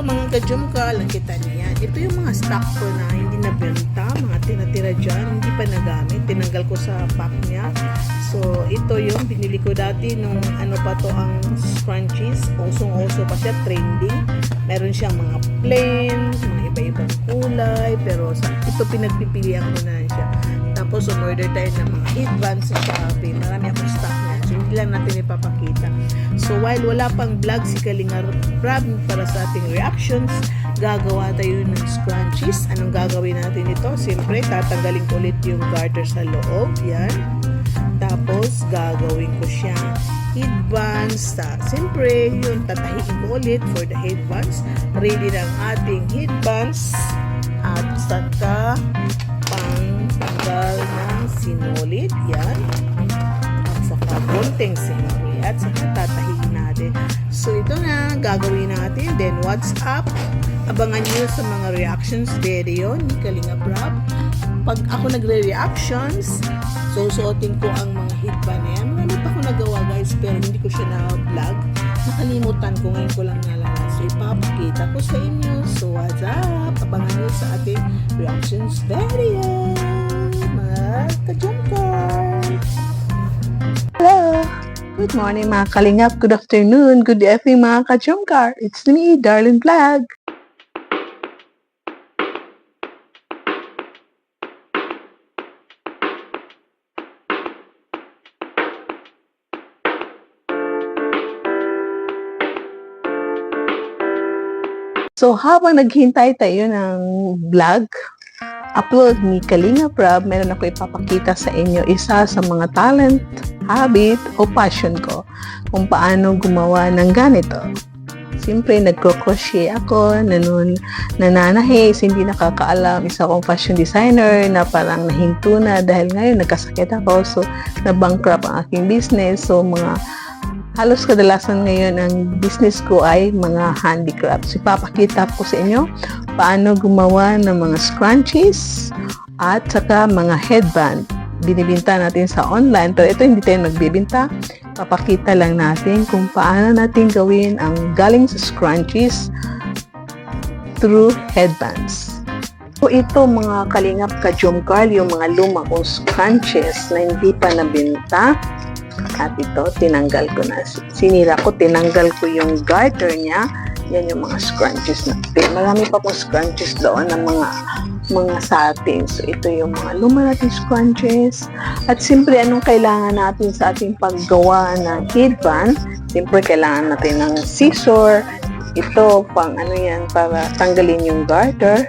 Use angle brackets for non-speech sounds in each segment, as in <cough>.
mga kajumka, lang kita niya. Ito yung mga stock ko na hindi nabenta, mga tira-tira dyan, hindi pa nagamit. Tinanggal ko sa pack niya. So, ito yung binili ko dati nung ano pa to ang scrunchies. Usong-uso pa siya, trending. Meron siyang mga plain, mga iba-ibang kulay. Pero sa, ito pinagpipilian ko na siya. Tapos, umorder tayo ng mga headbands sa Shopee. Marami akong stock lang natin ipapakita. So, while wala pang vlog si Kalinga Rab para sa ating reactions, gagawa tayo ng scrunchies. Anong gagawin natin ito? Siyempre, tatanggalin ko ulit yung garter sa loob. Yan. Tapos, gagawin ko siyang headbands. Ta Siyempre, yun, tatahiin ko ulit for the headbands. Ready ang ating headbands. At saka, pang tanggal ng sinulid. Yan. Konting sinulid. At saka, tatahiin natin. So, ito na, gagawin natin. Then, what's up? Abangan nyo sa mga reactions video ni Kalinga Brab. Pag ako nagre-reactions, susuotin ko ang mga headband na yan. Marami pa ako nagawa guys, pero hindi ko siya na-vlog. Nakalimutan ko, ngayon ko lang nalala. So, ipapakita ko sa inyo. So, what's up? Abangan nyo sa ating reactions video. Mga kajumkar! Hello! Good morning mga kalingap. Good afternoon. Good evening mga kajumkar. It's me, Darling Vlog. So, habang naghintay tayo ng vlog, upload ni Kalinga Prab, meron ako ipapakita sa inyo isa sa mga talent, habit, o passion ko kung paano gumawa ng ganito. Siyempre, nagko-crochet ako, nanun, nananahe, hindi nakakaalam, isa akong fashion designer na parang nahinto na dahil ngayon nagkasakit ako, so na-bankrupt ang aking business, so mga halos kadalasan ngayon ang business ko ay mga handicrafts. Ipapakita ko sa inyo paano gumawa ng mga scrunchies at saka mga headband. Binibinta natin sa online pero ito hindi tayo nagbibinta. Papakita lang natin kung paano natin gawin ang galing sa scrunchies through headbands. So ito mga kalingap ka Carl, yung mga luma kong scrunchies na hindi pa nabinta. At ito, tinanggal ko na. Sinira ko, tinanggal ko yung garter niya. Yan yung mga scrunchies natin. Marami pa pong scrunchies doon ng mga mga satin. So, ito yung mga luma natin scrunchies. At siyempre, anong kailangan natin sa ating paggawa ng headband? Siyempre, kailangan natin ng scissor. Ito, pang ano yan, para tanggalin yung garter.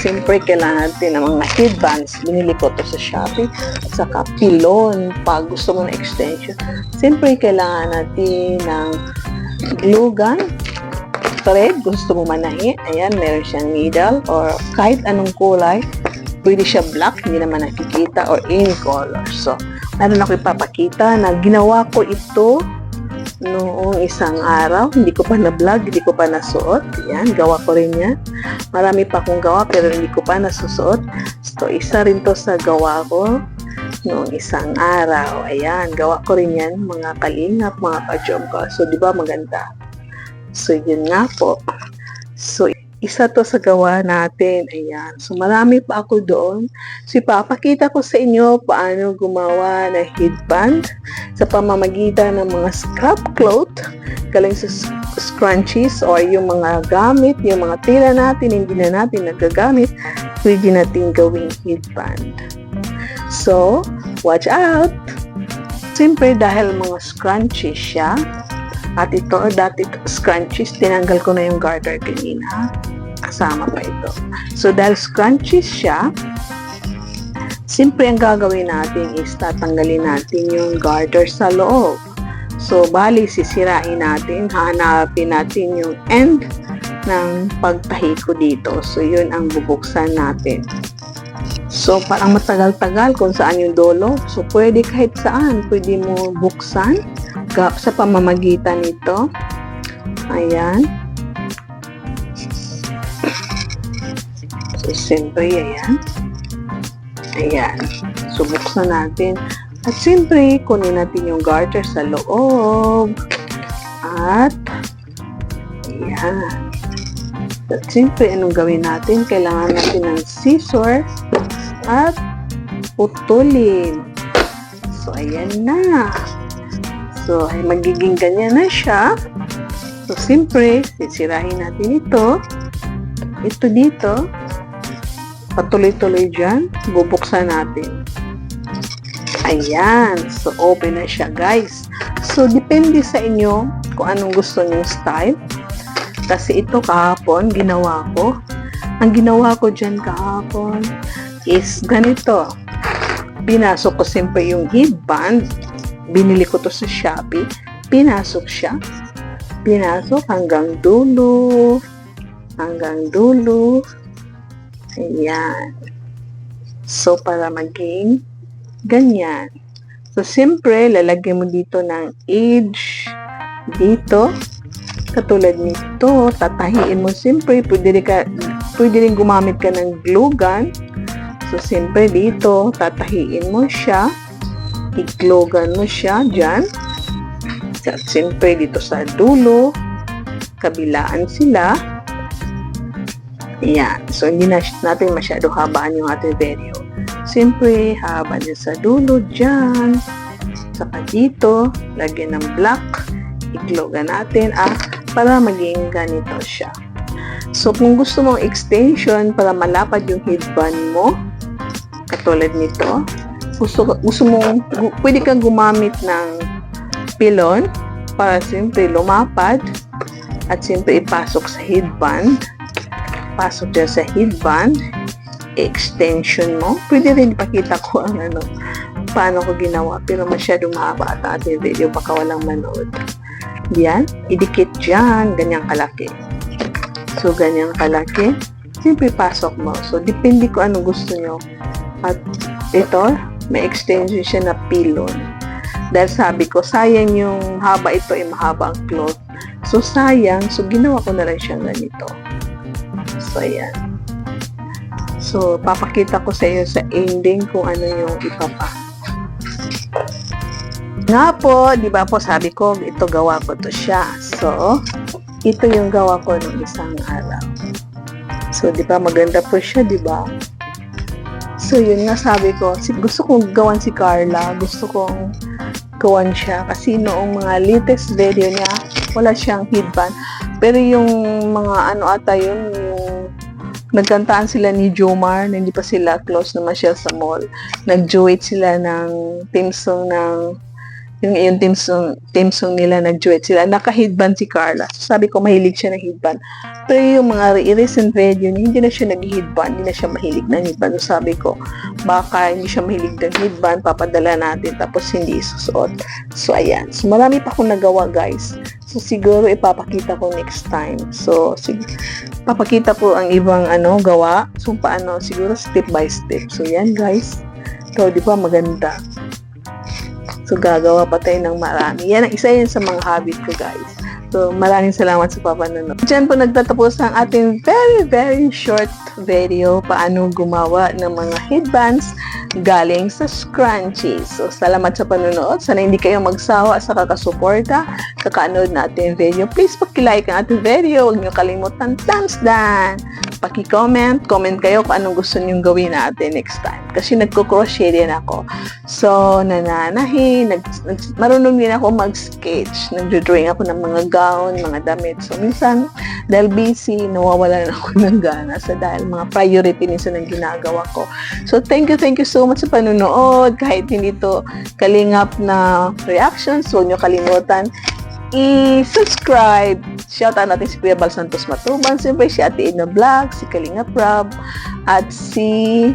Siyempre, kailangan natin ng mga headbands. Binili ko to sa Shopee. Saka pilon, pag gusto mo na extension. Siyempre, kailangan natin ng glue gun, thread, gusto mo manahi. Ayan, meron siyang needle or kahit anong kulay. Pwede siya black, hindi naman nakikita or any color. So, meron ako ipapakita na ginawa ko ito noong isang araw. Hindi ko pa na-vlog, hindi ko pa nasuot. Yan, gawa ko rin yan. Marami pa akong gawa pero hindi ko pa nasusuot. So, isa rin to sa gawa ko noong isang araw. Ayan, gawa ko rin yan, mga kalingap, mga kajom ko. So, di ba maganda? So, yun nga po. So, isa to sa gawa natin. Ayan. So, marami pa ako doon. So, ipapakita ko sa inyo paano gumawa ng headband sa pamamagitan ng mga scrap cloth galing sa scrunchies or yung mga gamit, yung mga tira natin, hindi na natin nagagamit, pwede natin gawing headband. So, watch out! Siyempre, dahil mga scrunchies siya, at ito, dati scrunchies, tinanggal ko na yung garter kanina. Kasama pa ito. So, dahil scrunchies siya, Siyempre, ang gagawin natin is tatanggalin natin yung garter sa loob. So, bali, sisirain natin, hanapin natin yung end ng pagtahi ko dito. So, yun ang bubuksan natin. So, parang matagal-tagal kung saan yung dolo. So, pwede kahit saan. Pwede mo buksan ga- sa pamamagitan nito. Ayan. So, siyempre, ayan. Ayan. So, buksan natin. At siyempre, kunin natin yung garter sa loob. At, ayan. At siyempre, anong gawin natin? Kailangan natin ng scissors at putulin. So, ayan na. So, ay magiging ganyan na siya. So, siyempre, sisirahin natin ito. Ito dito. Patuloy-tuloy dyan. Bubuksan natin. Ayan. So, open na siya, guys. So, depende sa inyo kung anong gusto niyo style. Kasi ito kahapon, ginawa ko. Ang ginawa ko dyan kahapon is ganito. Pinasok ko siyempre yung headband. Binili ko to sa Shopee. Pinasok siya. Pinasok hanggang dulo. Hanggang dulo. Ayan. So, para maging ganyan. So, siyempre, lalagyan mo dito ng edge dito. Katulad nito, tatahiin mo siyempre, pwede rin, ka, pwede rin gumamit ka ng glue gun. So, siyempre dito, tatahiin mo siya. I-glue gun mo siya dyan. At siyempre dito sa dulo, kabilaan sila. Ayan. So, hindi na natin masyado habaan yung ating video. Siyempre, haba niya sa dulo dyan. Saka dito, lagyan ng black. I-glue natin. Ah, para maging ganito siya. So, kung gusto mong extension para malapad yung headband mo, katulad nito, gusto, gusto mong, pwede kang gumamit ng pilon para siyempre lumapad at siyempre ipasok sa headband. Pasok dyan sa headband, extension mo. Pwede rin ipakita ko ang ano, paano ko ginawa. Pero masyadong mahaba at ating video, baka walang manood. Yan, idikit dyan, ganyang kalaki. So, ganyang kalaki. Siyempre, pasok mo. So, depende ko anong gusto nyo. At ito, may extension siya na pilon. Dahil sabi ko, sayang yung haba ito ay mahaba ang cloth. So, sayang. So, ginawa ko na lang siyang ganito. So, ayan. So, papakita ko sa iyo sa ending kung ano yung ipapa. Nga po, di ba po sabi ko, ito gawa ko to siya. So, ito yung gawa ko ng isang araw. So, di ba maganda po siya, di ba? So, yun nga sabi ko, gusto kong gawan si Carla, gusto kong gawan siya. Kasi noong mga latest video niya, wala siyang headband. Pero yung mga ano ata yun, yung nagkantaan sila ni Jomar na hindi pa sila close naman siya sa mall. Nag-duet sila ng team song ng yung, yung team song, team song nila nag-duet sila. Naka-headband si Carla. Sabi ko, mahilig siya ng headband. Pero yung mga re- recent video niya, hindi na siya nag-headband. Hindi na siya mahilig ng headband. So, sabi ko, baka hindi siya mahilig ng headband, papadala natin, tapos hindi isusuot. So, ayan. So, marami pa akong nagawa, guys. So, siguro ipapakita ko next time. So, sig- papakita po ang ibang ano gawa. So, paano? Siguro step by step. So, yan, guys. So, di ba maganda? So, gagawa pa tayo ng marami. Yan ang isa yan sa mga habit ko, guys. So, maraming salamat sa papanonood. Diyan po nagtatapos ang ating very, very short video paano gumawa ng mga headbands galing sa scrunchie. So, salamat sa panonood. Sana hindi kayo magsawa sa kakasuporta. Kakaanood natin video. Please pakilike ang ating video. Huwag niyo kalimutan thumbs down. Paki-comment. Comment kayo kung anong gusto niyong gawin natin next time. Kasi nagko-crochet din ako. So, nananahi. Nag, marunong din ako mag-sketch. Nagdo-drawing ako ng mga gown, mga damit. So, minsan, dahil busy, nawawala na <laughs> ako ng gana. So, dahil mga priority minsan ang ginagawa ko. So, thank you, thank you so much sa panunood. Kahit hindi to kalingap na reactions, huwag nyo kalimutan i-subscribe. Shout out natin si Kuya Bal Santos Matuban, siyempre si Ate Edna Vlog, si Kalinga Prab, at si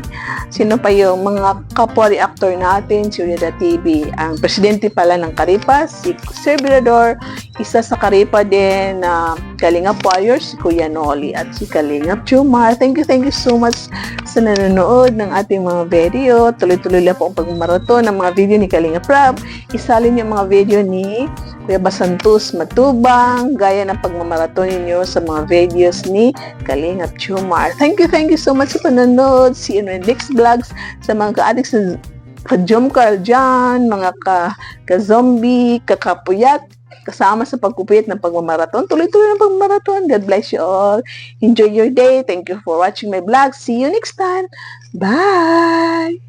sino pa yung mga kapwa reactor natin, si Unida TV, ang presidente pala ng Karipas, si Sir Birador, isa sa Karipa din na Kalinga Warriors, si Kuya Noli, at si Kalinga Chumar. Thank you, thank you so much sa nanonood ng ating mga video. Tuloy-tuloy lang po ang pagmaraton ng mga video ni Kalinga Prab. Isalin yung mga video ni Kuya Basantos Matubang, gaya ng pagmamaraton ninyo sa mga videos ni Kalingap Chumar. Thank you, thank you so much sa panonood. See you in next vlogs sa mga ka-addicts sa ka-jumkar dyan, mga ka- ka-zombie, kakapuyat, kasama sa pagkupit ng pagmamaraton. Tuloy-tuloy ng pagmamaraton. God bless you all. Enjoy your day. Thank you for watching my vlog. See you next time. Bye!